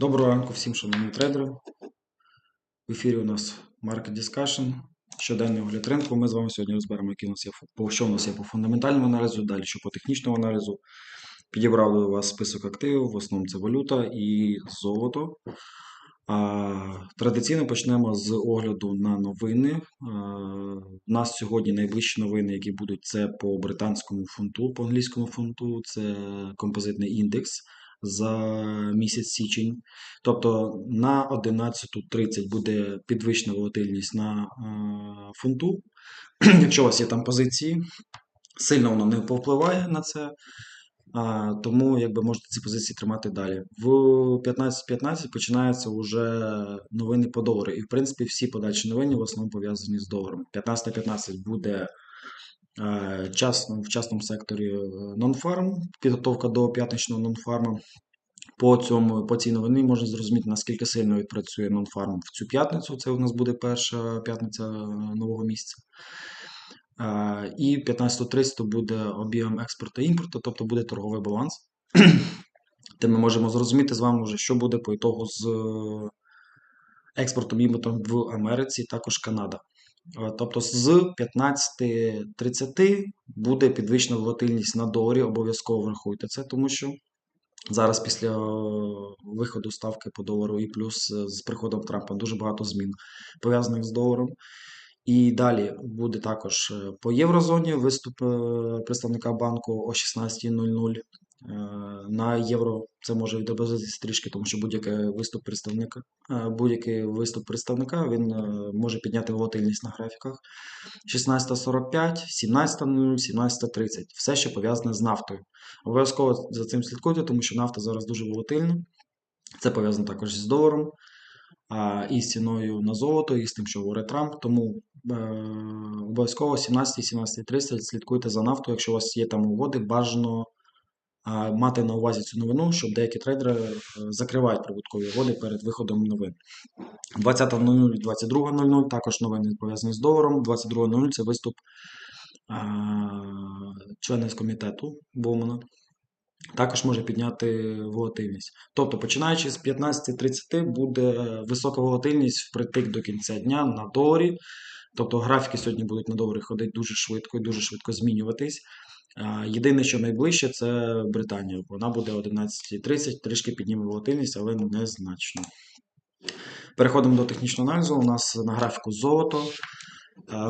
Доброго ранку всім шановні трейдери. В ефірі у нас Market Discussion, щоденний огляд ринку. Ми з вами сьогодні розберемо, які у нас є що у нас є по фундаментальному аналізу, далі що по технічному аналізу. Підібрав до вас список активів, в основному це валюта і золото. Традиційно почнемо з огляду на новини. У нас сьогодні найближчі новини, які будуть, це по британському фунту, по англійському фунту, це композитний індекс за місяць січень. Тобто на 11.30 буде підвищена волатильність на е, фунту. Якщо у вас є там позиції, сильно воно не повпливає на це. А, тому якби можете ці позиції тримати далі. В 15.15 починаються вже новини по долару. І в принципі всі подальші новини в основному пов'язані з доларом. 15.15 буде е, в частному секторі е, нонфарм, підготовка до п'ятничного нонфарму. По цьому по цій новині можна зрозуміти, наскільки сильно відпрацює нонфарм в цю п'ятницю. Це у нас буде перша п'ятниця е, нового місяця. І 15.30 буде об'єм експорту та імпорту, тобто буде торговий баланс. Де ми можемо зрозуміти з вами вже, що буде по ітогу з експортом і імпортом в Америці, також Канада. Е, Тобто з 15.30 буде підвищена волатильність на доларі, обов'язково врахуйте це, тому що зараз після е, виходу ставки по долару і плюс е, з приходом Трампа дуже багато змін пов'язаних з доларом. І далі буде також по єврозоні виступ представника банку о 16.00. Е, На євро це може відобразитися трішки, тому що будь-який виступ представника, е, будь-який виступ представника він е, може підняти волатильність на графіках. 16.45, 17.00, 17.30. Все, що пов'язане з нафтою. Обов'язково за цим слідкуйте, тому що нафта зараз дуже волатильна. Це пов'язано також з доларом, і з ціною на золото, і з тим, що говорить Трамп. Тому обов'язково 17-17.30 слідкуйте за нафтою. Якщо у вас є там угоди, бажано мати на увазі цю новину, щоб деякі трейдери е, закривають прибуткові угоди перед виходом новин. 20.00, 22.00 також новини пов'язані з доларом. 22.00 це виступ члена з комітету Бовмана. Також може підняти волатильність. Тобто, починаючи з 15.30 буде висока волатильність впритик до кінця дня на доларі. Тобто графіки сьогодні будуть на доларі ходити дуже швидко і дуже швидко змінюватись. Єдине, що найближче, це Британія. Вона буде 11.30, трішки підніме волатильність, але незначно. Переходимо до технічного аналізу. У нас на графіку золото.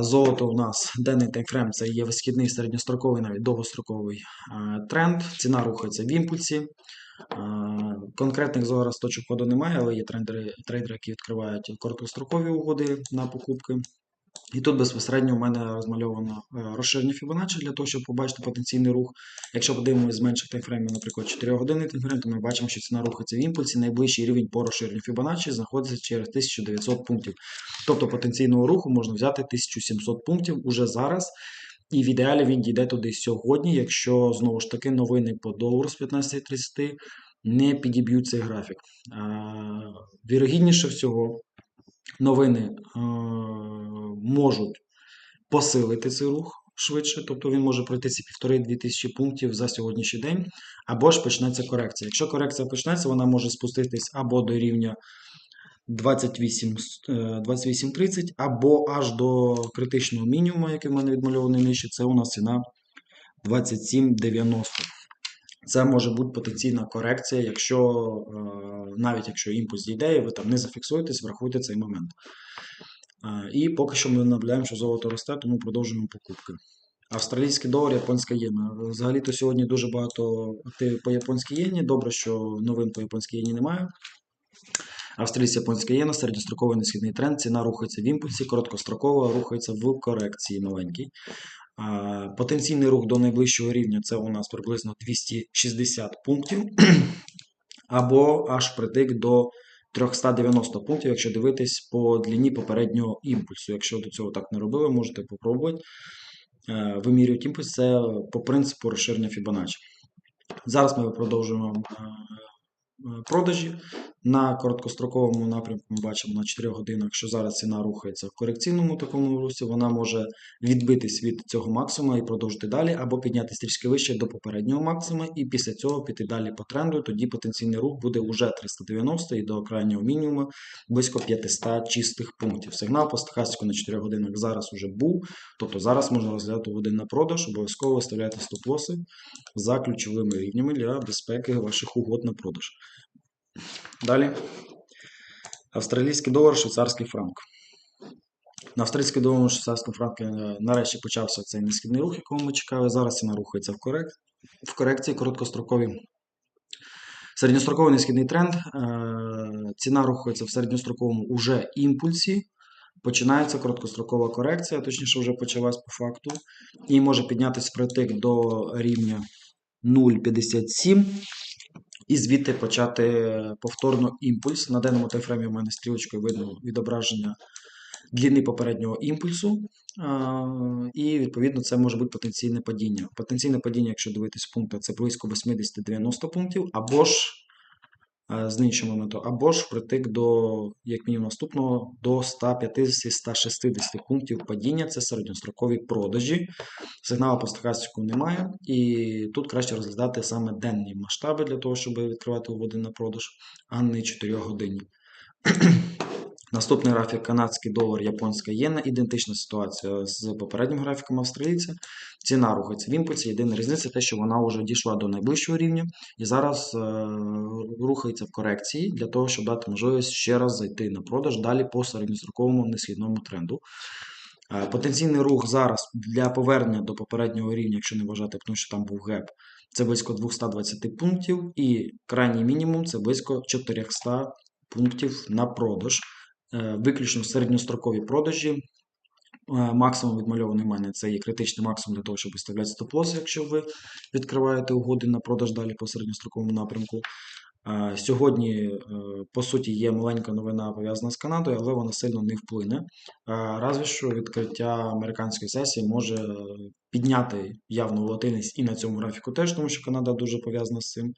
Золото у нас денний таймфрейм це є висхідний середньостроковий, навіть довгостроковий тренд. Ціна рухається в імпульсі. Конкретних зараз точок входу немає, але є трейдери, трейдери, які відкривають короткострокові угоди на покупки. І тут безпосередньо у мене розмальовано е, розширення Fibonacci для того, щоб побачити потенційний рух. Якщо подивимося з менших таймфреймів, наприклад, 4 години таймфрейм, то ми бачимо, що ціна рухається в імпульсі. Найближчий рівень по розширенню Fibonacci знаходиться через 1900 пунктів. Тобто потенційного руху можна взяти 1700 пунктів уже зараз. І в ідеалі він дійде туди сьогодні, якщо знову ж таки новини по долару з 15.30 не підіб'ють цей графік. Вірогідніше всього, новини е, можуть посилити цей рух швидше, тобто він може пройти ці півтори-дві тисячі пунктів за сьогоднішній день, або ж почнеться корекція. Якщо корекція почнеться, вона може спуститись або до рівня 28, е, 28.30, або аж до критичного мінімуму, який в мене відмальований нижче, це у нас ціна 27.90. Це може бути потенційна корекція, якщо е, навіть якщо імпульс дійде, і ви там не зафіксуєтесь, врахуйте цей момент. Е, І поки що ми наблюдаємо, що золото росте, тому продовжуємо покупки. Австралійський долар, японська єна. Взагалі-то сьогодні дуже багато активів по японській єні. Добре, що новин по японській єні немає. Австралійська японська єна, середньостроковий несхідний тренд, ціна рухається в імпульсі, короткострокова рухається в корекції маленькій. Потенційний рух до найближчого рівня це у нас приблизно 260 пунктів, або аж притик до 390 пунктів, якщо дивитись по длині попереднього імпульсу. Якщо до цього так не робили, можете попробувати. Е, Вимірювати імпульс це по принципу розширення Fibonacci. Зараз ми продовжуємо е, продажі. На короткостроковому напрямку ми бачимо на 4 годинах, що зараз ціна рухається в корекційному такому русі. Вона може відбитись від цього максимуму і продовжити далі, або піднятися трішки вище до попереднього максимуму, і після цього піти далі по тренду. Тоді потенційний рух буде вже 390 і до крайнього мінімуму близько 500 чистих пунктів. Сигнал по стахастику на 4 годинах зараз уже був. Тобто зараз можна розглядати один на продаж, обов'язково виставляйте стоп-лоси за ключовими рівнями для безпеки ваших угод на продаж. Далі. Австралійський долар, швейцарський франк. На австралійський долар, швейцарському франку е, нарешті почався цей несхідний рух, якого ми чекали. Зараз ціна рухається в, корек... в корекції короткострокові. Середньостроковий несхідний тренд. Е, Ціна рухається в середньостроковому уже імпульсі. Починається короткострокова корекція, точніше, вже почалась по факту, і може піднятися притик до рівня 0,57 і звідти почати повторно імпульс. На даному тайфреймі у мене стрілочкою видно відображення длини попереднього імпульсу, і відповідно це може бути потенційне падіння. Потенційне падіння, якщо дивитись пункти, це близько 80-90 пунктів, або ж з іншого моменту, або ж притик до, як мінімум, наступного до 150-160 пунктів падіння. Це середньострокові продажі. Сигналу по стахастику немає, і тут краще розглядати саме денні масштаби для того, щоб відкривати угоди на продаж, а не 4 годинні. Наступний графік канадський долар, японська єна. Ідентична ситуація з попереднім графіком австралійця. Ціна рухається в імпульсі. Єдина різниця те, що вона вже дійшла до найближчого рівня і зараз е рухається в корекції для того, щоб дати можливість ще раз зайти на продаж далі по середньостроковому несхідному тренду. Е потенційний рух зараз для повернення до попереднього рівня, якщо не вважати, тому що там був геп, це близько 220 пунктів, і крайній мінімум це близько 400 пунктів на продаж. Е, виключно середньострокові продажі. Е, максимум відмальований в мене це є критичний максимум для того, щоб виставляти стоп-лос, якщо ви відкриваєте угоди на продаж далі по середньостроковому напрямку. Е, сьогодні, по суті, є маленька новина пов'язана з Канадою, але вона сильно не вплине. Разве що відкриття американської сесії може підняти явну волатильність і на цьому графіку теж, тому що Канада дуже пов'язана з цим.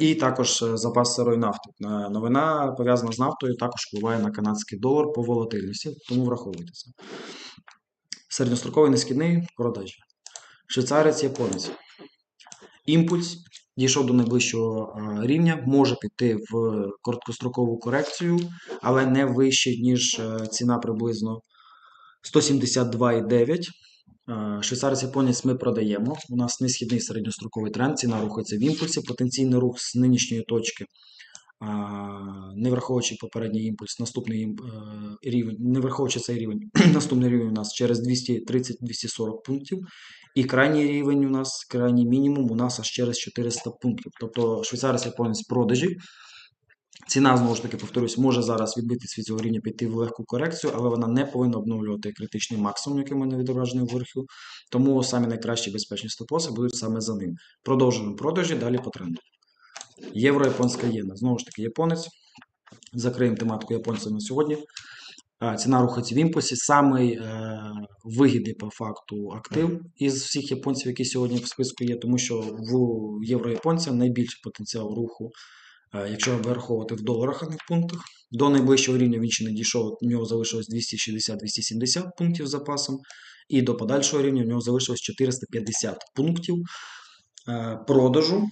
І також запас сирої нафти. Новина пов'язана з нафтою, також впливає на канадський долар по волатильності, тому враховуйте це. Середньостроковий несхідний продажі. Швейцарець, японець. Імпульс дійшов до найближчого рівня, може піти в короткострокову корекцію, але не вище, ніж ціна приблизно 172,9. Швейцарець японець ми продаємо. У нас несхідний середньостроковий тренд, ціна рухається в імпульсі. Потенційний рух з нинішньої точки, не враховуючи попередній імпульс, наступний е, рівень, не враховуючи цей рівень, наступний рівень у нас через 230-240 пунктів. І крайній рівень у нас, крайній мінімум у нас аж через 400 пунктів. Тобто швейцарець японець продажі. Ціна, знову ж таки, повторюсь, може зараз відбитись від цього рівня піти в легку корекцію, але вона не повинна обновлювати критичний максимум, який в мене відображений вверху. Тому самі найкращі безпечні стопоси будуть саме за ним. Продовжуємо продажі, далі по тренду. Євро-японська єна. Знову ж таки, японець. Закриємо тематику японця на сьогодні. Ціна рухається в імпульсі. Самий е, вигідний по факту актив із всіх японців, які сьогодні в списку є, тому що в євро-японця найбільший потенціал руху Е, якщо вираховувати в доларах, а не в пунктах. До найближчого рівня він ще не дійшов, у нього залишилось 260-270 пунктів з запасом, і до подальшого рівня в нього залишилось 450 пунктів е, продажу.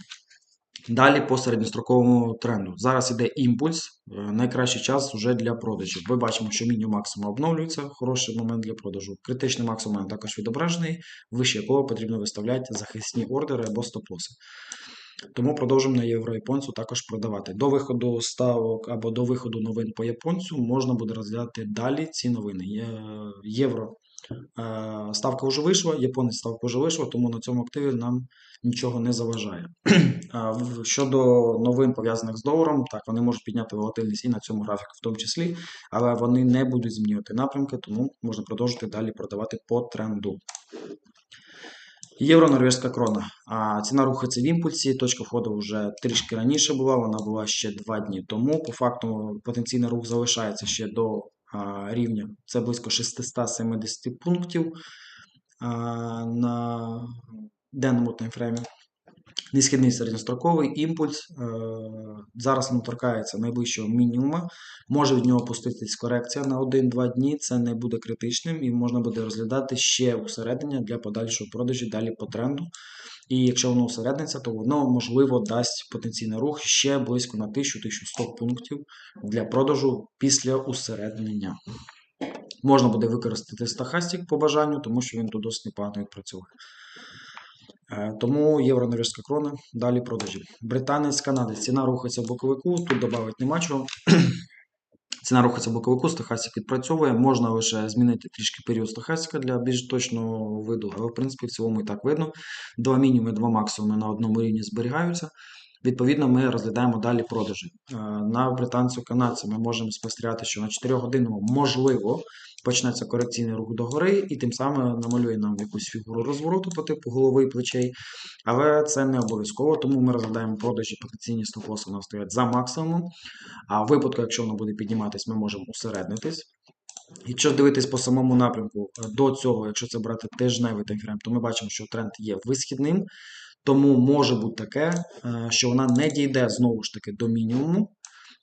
Далі по середньостроковому тренду. Зараз іде імпульс, е, найкращий час вже для продажів. Ми бачимо, що мінімум максимум обновлюється, хороший момент для продажу. Критичний максимум також відображений, вище якого потрібно виставляти захисні ордери або стоп-лоси. Тому продовжуємо на євро-японцю також продавати. До виходу ставок або до виходу новин по японцю можна буде розглядати далі ці новини. Євро е, ставка вже вийшла, японець ставка вже вийшла, тому на цьому активі нам нічого не заважає. Щодо новин пов'язаних з доларом, так, вони можуть підняти волатильність і на цьому графіку, в тому числі, але вони не будуть змінювати напрямки, тому можна продовжити далі продавати по тренду. Євро норвежська крона. А ціна рухається в імпульсі. Точка входу вже трішки раніше була, вона була ще два дні тому. По факту потенційний рух залишається ще до рівня. Це близько 670 пунктів на денному таймфреймі. Несхідний середньостроковий імпульс е, зараз не торкається найближчого мінімума. Може від нього опуститись корекція на 1-2 дні. Це не буде критичним і можна буде розглядати ще усереднення для подальшої продажі далі по тренду. І якщо воно усередниться, то воно можливо дасть потенційний рух ще близько на 1000-1100 пунктів для продажу після усереднення. Можна буде використати стахастик по бажанню, тому що він тут досить непогано відпрацьовує. Е, Тому євро норвежська крона, далі продажі. Британець, канадець. Ціна рухається в боковику, тут додати нема чого. Ціна рухається в боковику, стахастик відпрацьовує. Можна лише змінити трішки період стахастика для більш точного виду, але в принципі в цілому і так видно. Два мінімуми, два максимуми на одному рівні зберігаються. Відповідно, ми розглядаємо далі продажі. Е, На британцю канадця ми можемо спостерігати, що на 4 годинному можливо почнеться корекційний рух догори, і тим самим намалює нам якусь фігуру розвороту по типу голови і плечей. Але це не обов'язково, тому ми розглядаємо продажі потенційні стоп-лоси нас стоять за максимумом. А в випадку, якщо воно буде підніматись, ми можемо усереднитись. Якщо дивитись по самому напрямку е, до цього, якщо це брати тижневий таймфрейм, то ми бачимо, що тренд є висхідним. Тому може бути таке, е, що вона не дійде знову ж таки до мінімуму,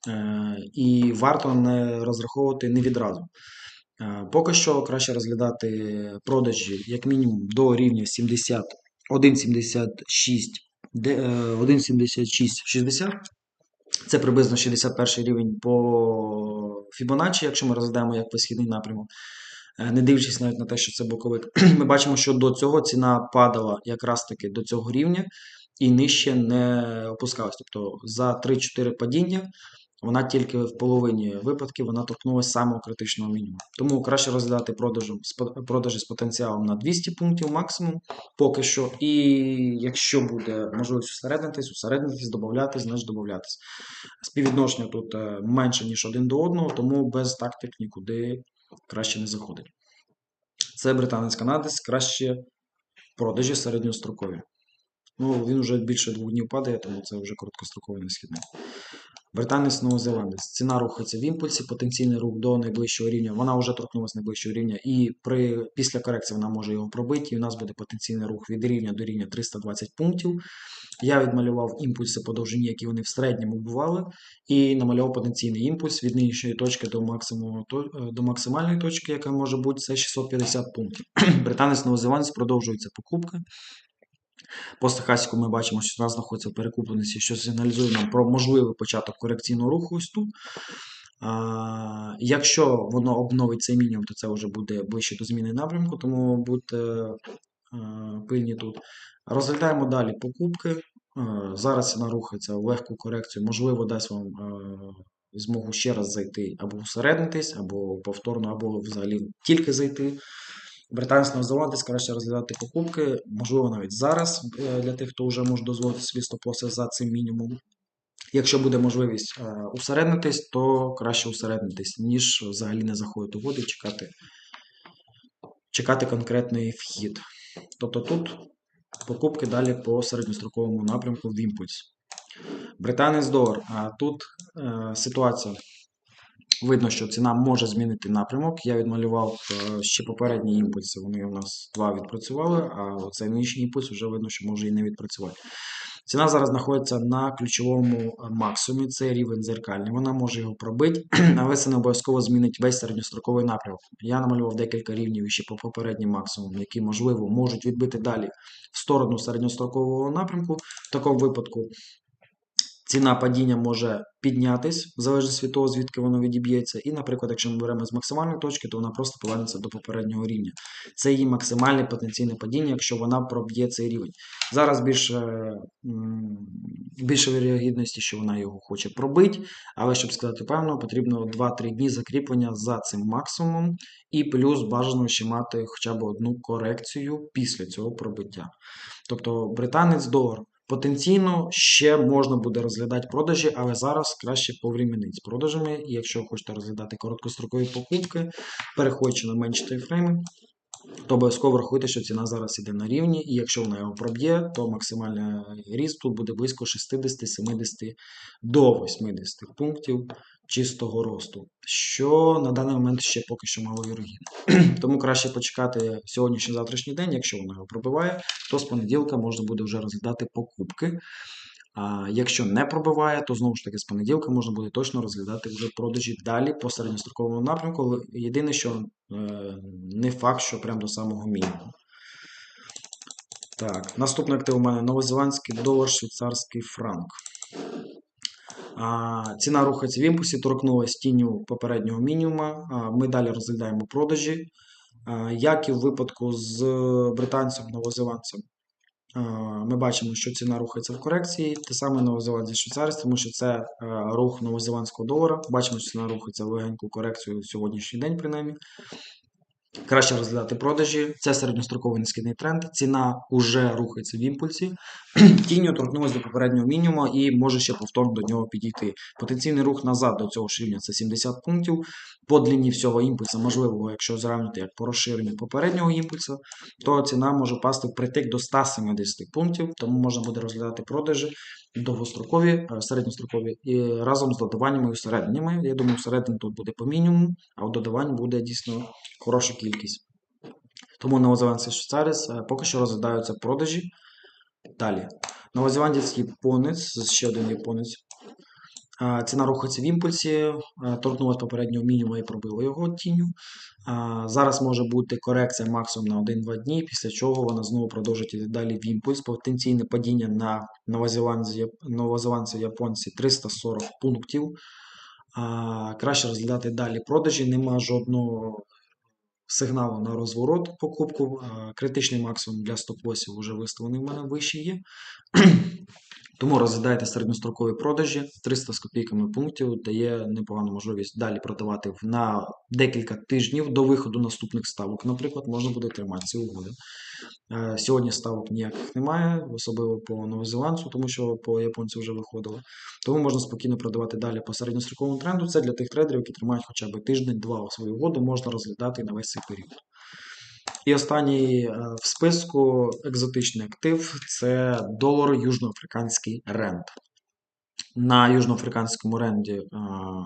е, і варто не розраховувати не відразу. Е, Поки що краще розглядати продажі як мінімум до рівня 70, 1,76, де- е, 1,7660. Це приблизно 61 рівень по Fibonacci, якщо ми розглядаємо як висхідний напрямок. Е, Не дивлячись навіть на те, що це боковик, ми бачимо, що до цього ціна падала якраз таки до цього рівня і нижче не опускалась. Тобто за 3-4 падіння вона тільки в половині випадків вона торкнулася самого критичного мінімуму. Тому краще розглядати продажі, продажі з потенціалом на 200 пунктів максимум поки що. І якщо буде можливість усереднитись, усереднитись, додатись, значить додатись. Співвідношення тут е, менше, ніж один до одного, тому без тактик нікуди краще не заходить. Це британець-канадець, краще продажі середньострокові. Ну, він вже більше двох днів падає, тому це вже короткостроковий несхідний. Британець новозеландець. Ціна рухається в імпульсі, потенційний рух до найближчого рівня. Вона вже торкнулася найближчого рівня, і при, після корекції вона може його пробити. І у нас буде потенційний рух від рівня до рівня 320 пунктів. Я відмалював імпульси по довжині, які вони в середньому бували, і намалював потенційний імпульс від нижньої точки до е, до максимальної точки, яка може бути, це 650 пунктів. Британець новозеландець продовжується покупка. По стахастику ми бачимо, що зараз знаходиться в перекупленості, що сигналізує нам про можливий початок корекційного руху ось тут. А, якщо воно обновить цей мінімум, то це вже буде ближче до зміни напрямку, тому будьте е, пильні тут. Розглядаємо далі покупки. Е, зараз ціна рухається в легку корекцію, можливо, дасть вам е, змогу ще раз зайти або усереднитись, або повторно, або взагалі тільки зайти. Британець новозеландець краще розглядати покупки, можливо, навіть зараз е, для тих, хто вже може дозволити собі стоп-лоси за цим мінімумом. Якщо буде можливість е, усереднитись, то краще усереднитись, ніж взагалі не заходити у воду і чекати, чекати конкретний вхід. Тобто тут покупки далі по середньостроковому напрямку в імпульс. Британець долар. А тут е, ситуація. Видно, що ціна може змінити напрямок. Я відмалював е, ще попередні імпульси. Вони у нас два відпрацювали, а оцей нижній імпульс вже видно, що може і не відпрацювати. Ціна зараз знаходиться на ключовому е, максимумі, це рівень дзеркальний. Вона може його пробити, але це не обов'язково змінить весь середньостроковий напрямок. Я намалював декілька рівнів ще по попереднім максимумам, які, можливо, можуть відбити далі в сторону середньострокового напрямку. В такому випадку ціна падіння може піднятись, в залежності від того, звідки воно відіб'ється. І, наприклад, якщо ми беремо з максимальної точки, то вона просто повернеться до попереднього рівня. Це її максимальне потенційне падіння, якщо вона проб'є цей рівень. Зараз більше, більше вірогідності, що вона його хоче пробити, але щоб сказати певно, потрібно 2-3 дні закріплення за цим максимумом, і плюс бажано ще мати хоча б одну корекцію після цього пробиття. Тобто британець долар. Потенційно ще можна буде розглядати продажі, але зараз краще поврімінити з продажами. І якщо хочете розглядати короткострокові покупки, переходьте на менші тайфрейми. То обов'язково врахуйте, що ціна зараз іде на рівні, і якщо вона його проб'є, то максимальний ріст тут буде близько 60-70 до 80 пунктів чистого росту, що на даний момент ще поки що маловірогідно. Тому краще почекати сьогоднішній завтрашній день, якщо вона його пробиває, то з понеділка можна буде вже розглядати покупки. Якщо не пробиває, то знову ж таки з понеділка можна буде точно розглядати вже продажі далі по середньостроковому напрямку. Єдине, що е, не факт, що прямо до самого мінімуму. Так, наступний актив у мене новозеландський долар, швейцарський франк. А, ціна рухається в імпульсі, торкнулася тінню попереднього мінімума. А, ми далі розглядаємо продажі. А, як і в випадку з британцем, новозеландцем. А, Ми бачимо, що ціна рухається в корекції, те саме Новозеландія Швейцарія, тому що це е, рух новозеландського долара. Бачимо, що ціна рухається в легеньку корекцію в сьогоднішній день, принаймні. Краще розглядати продажі. Це середньостроковий низький тренд. Ціна вже рухається в імпульсі. Тінню торкнулася до попереднього мінімуму і може ще повторно до нього підійти. Потенційний рух назад до цього ж рівня це 70 пунктів. По длині всього імпульсу, можливо, якщо зрівняти як по розширенню попереднього імпульсу, то ціна може пасти впритик до 170 пунктів, тому можна буде розглядати продажі довгострокові, е, середньострокові і разом з додаваннями і усередненнями. Я думаю, всередині тут буде по мінімуму, а у додавань буде дійсно хороша кількість. Тому новозеландський швейцарець поки що розглядаються продажі. Далі. Новозеландський японець, ще один японець. Ціна рухається в імпульсі, е, торкнулася попереднього мінімуму і пробила його тінню. Зараз може бути корекція максимум на 1-2 дні, після чого вона знову продовжить іти далі в імпульс. Потенційне падіння на новозеландці японці 340 пунктів. Краще розглядати далі продажі. Нема жодного сигналу на розворот покупку. Критичний максимум для стоп-лосів вже виставлений в мене вищий є. Тому розглядайте середньострокові продажі 300 з копійками пунктів дає непогану можливість далі продавати на декілька тижнів до виходу наступних ставок. Наприклад, можна буде тримати ці угоди. Е, Сьогодні ставок ніяких немає, особливо по новозеландцю, тому що по японцю вже виходили. Тому можна спокійно продавати далі по середньостроковому тренду. Це для тих трейдерів, які тримають хоча б тиждень-два свою угоду, можна розглядати на весь цей період. І останній е, в списку екзотичний актив це долар южноафриканський ренд. На южноафриканському ренді е,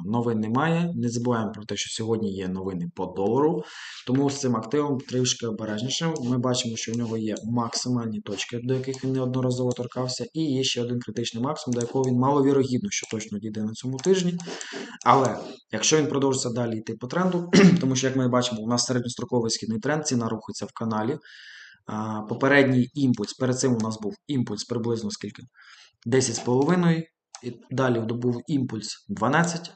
новин немає. Не забуваємо про те, що сьогодні є новини по долару. Тому з цим активом трішки обережніше. Ми бачимо, що в нього є максимальні точки, до яких він неодноразово торкався, і є ще один критичний максимум, до якого він маловірогідно, що точно дійде на цьому тижні. Але якщо він продовжиться далі йти по тренду, тому що, як ми бачимо, у нас середньостроковий східний тренд, ціна рухається в каналі. Попередній імпульс, перед цим у нас був імпульс приблизно скільки? 10,5. І далі добув імпульс 12.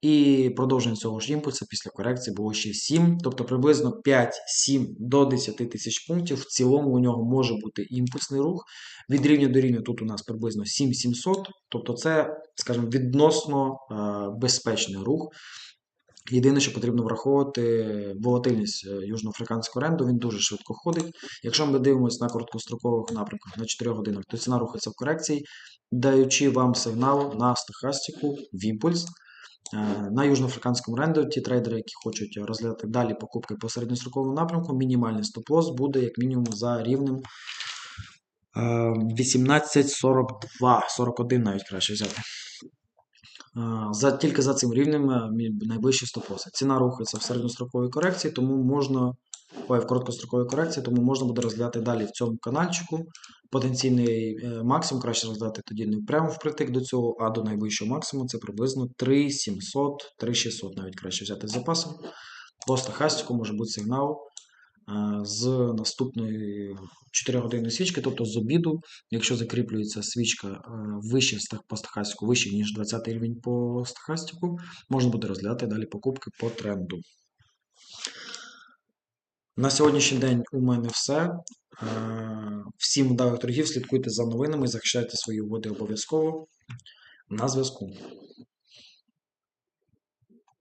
І продовження цього ж імпульсу після корекції було ще 7, тобто приблизно 5-7 до 10 тисяч пунктів. В цілому у нього може бути імпульсний рух. Від рівня до рівня тут у нас приблизно 7700, тобто це, скажімо, відносно е, безпечний рух. Єдине, що потрібно враховувати волатильність е, южноафриканського ренду, він дуже швидко ходить. Якщо ми дивимося на короткострокових напрямках на 4 годинах, то ціна рухається в корекції, даючи вам сигнал на стохастику в імпульс. Е, на южноафриканському ренду ті трейдери, які хочуть розглядати далі покупки по середньостроковому напрямку, мінімальний стоп-лосс буде як мінімум за рівнем 18,42, 41 навіть краще взяти. За, Тільки за цим рівнем е, найближчі стоп-лоси. Ціна рухається в середньостроковій корекції, тому можна ой, в короткостроковій корекції, тому можна буде розглядати далі в цьому каналчику. Потенційний е, максимум краще розглядати тоді не прямо впритик до цього, а до найвищого максимуму це приблизно 3700, 3600 навіть краще взяти з запасом. По стахастику може бути сигнал з наступної 4 години свічки, тобто з обіду, якщо закріплюється свічка вище по стахастику, вище, ніж 20 рівень по стахастику, можна буде розглядати далі покупки по тренду. На сьогоднішній день у мене все. Всім вдалих торгів, слідкуйте за новинами, захищайте свої угоди обов'язково. На зв'язку.